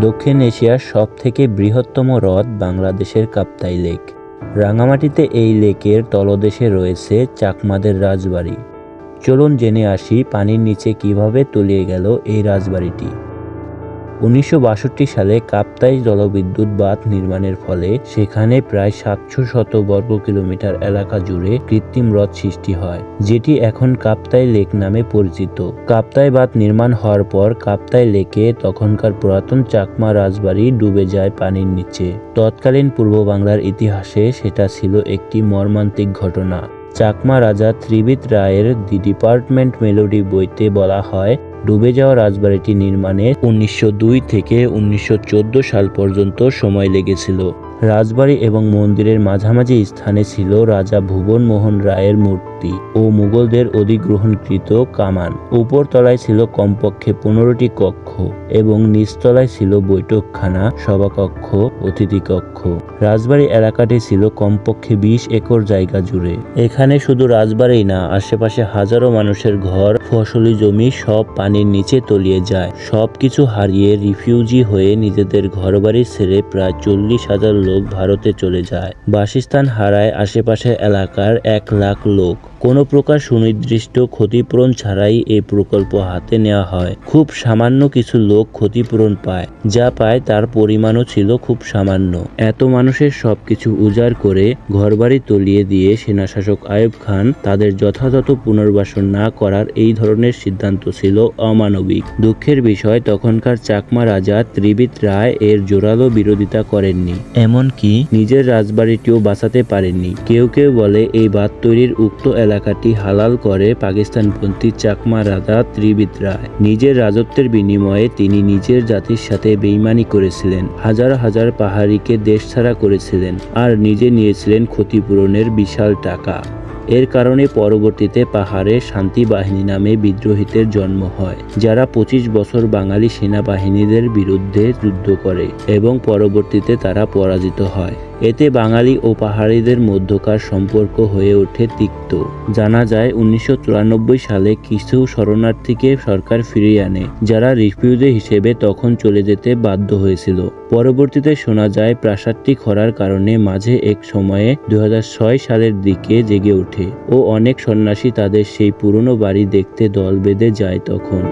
দক্ষিণ এশিয়ার সব থেকে বৃহত্তম হ্রদ বাংলাদেশের কাপ্তাই লেক। রাঙামাটিতে এই লেকের তলদেশে রয়েছে চাকমাদের রাজবাড়ি। চলুন জেনে আসি পানির নিচে কীভাবে তলিয়ে গেল এই রাজবাড়িটি। উনিশশো বাষট্টি সালে কাপ্তাই জলবিদ্যুৎ বাঁধ নির্মাণের ফলে সেখানে প্রায় সাতশো শত বর্গ কিলোমিটার এলাকা জুড়ে কৃত্রিম হ্রদ সৃষ্টি হয়, যেটি এখন কাপ্তাই লেক নামে পরিচিত। কাপ্তাই বাঁধ নির্মাণ হওয়ার পর কাপ্তাই লেকে তখনকার পুরাতন চাকমা রাজবাড়ি ডুবে যায় পানির নিচে। তৎকালীন পূর্ব বাংলার ইতিহাসে সেটা ছিল একটি মর্মান্তিক ঘটনা। চাকমা রাজা ত্রিবিত রায়ের দি ডিপার্টমেন্ট মেলোডি বইতে বলা হয়, ডুবে যাওয়া রাজবাড়িটি নির্মাণে উনিশশো দুই থেকে উনিশশো চোদ্দ সাল পর্যন্ত সময় লেগেছিল। রাজবাড়ি এবং মন্দিরের মাঝামাঝি স্থানে ছিল রাজা ভুবন মোহন রায়ের মূর্তি। ও মুঘলদের অধিগ্রহণকৃত কামান। উপরতলায় ছিল কমপক্ষে পনেরোটি কক্ষ এবং নিচতলায় ছিল বৈঠকখানা, সভাকক্ষ অতিথি কক্ষ রাজবাড়ি এলাকাটি ছিল কমপক্ষে বিশ একর জায়গা জুড়ে। এখানে শুধু রাজবাড়ি না, আশেপাশে হাজারো মানুষের ঘর, ফসলি জমি সব পানির নিচে তলিয়ে যায়। সবকিছু হারিয়ে রিফিউজি হয়ে নিজেদের ঘরবাড়ি ছেড়ে প্রায় চল্লিশ হাজার লোক ভারতে চলে যায়। বাসস্থান হারায় আশেপাশের এলাকার এক লাখ লোক। কোনো প্রকার সুনির্দিষ্ট ক্ষতিপূরণ ছাড়াই এই প্রকল্প হাতে নেওয়া হয়। খুব সামান্য কিছু লোক ক্ষতিপূরণ পায়, যা পায় তার পরিমাণও ছিল খুব সামান্য। এত মানুষের সবকিছু উজাড় করে ঘরবাড়ি তলিয়ে দিয়ে সেনাশাসক আয়ুব খান তাদের যথাযথ পুনর্বাসন না করার এই ধরনের সিদ্ধান্ত ছিল অমানবিক। দুঃখের বিষয়, তখনকার চাকমা রাজা ত্রিবিত রায় এর জোরালো বিরোধিতা করেননি। এমনকি নিজের রাজবাড়িটিও বাঁচাতে পারেননি। কেউ কেউ বলে এই বাঁধ তৈরির উক্ত এলাকাটি হালাল করে পাকিস্তানপন্থী চাকমা রাজা ত্রিবিত রায়। নিজের রাজত্বের বিনিময়ে তিনি নিজের জাতির সাথে বেইমানি করেছিলেন, হাজার হাজার পাহাড়িকে দেশ ছাড়া করেছিলেন আর নিজে নিয়েছিলেন ক্ষতিপূরণের বিশাল টাকা। এর কারণে পরবর্তীতে পাহাড়ে শান্তি বাহিনী নামে বিদ্রোহীদের জন্ম হয়, যারা পঁচিশ বছর বাঙালি সেনাবাহিনীদের বিরুদ্ধে যুদ্ধ করে এবং পরবর্তীতে তারা পরাজিত হয়। এতে বাঙালি ও পাহাড়িদের মধ্যকার সম্পর্ক হয়ে ওঠে তিক্ত। জানা যায়, উনিশশো চুরানব্বই সালে কিছু শরণার্থীকে সরকার ফিরিয়ে আনে, যারা রিফিউজি হিসেবে তখন চলে যেতে বাধ্য হয়েছিল। পরবর্তীতে শোনা যায় প্রাসাদটি খরার কারণে মাঝে এক সময়ে দু হাজার ছয় সালের দিকে জেগে ওঠে ও অনেক সন্ন্যাসী তাদের সেই পুরনো বাড়ি দেখতে দল বেঁধে যায় তখন।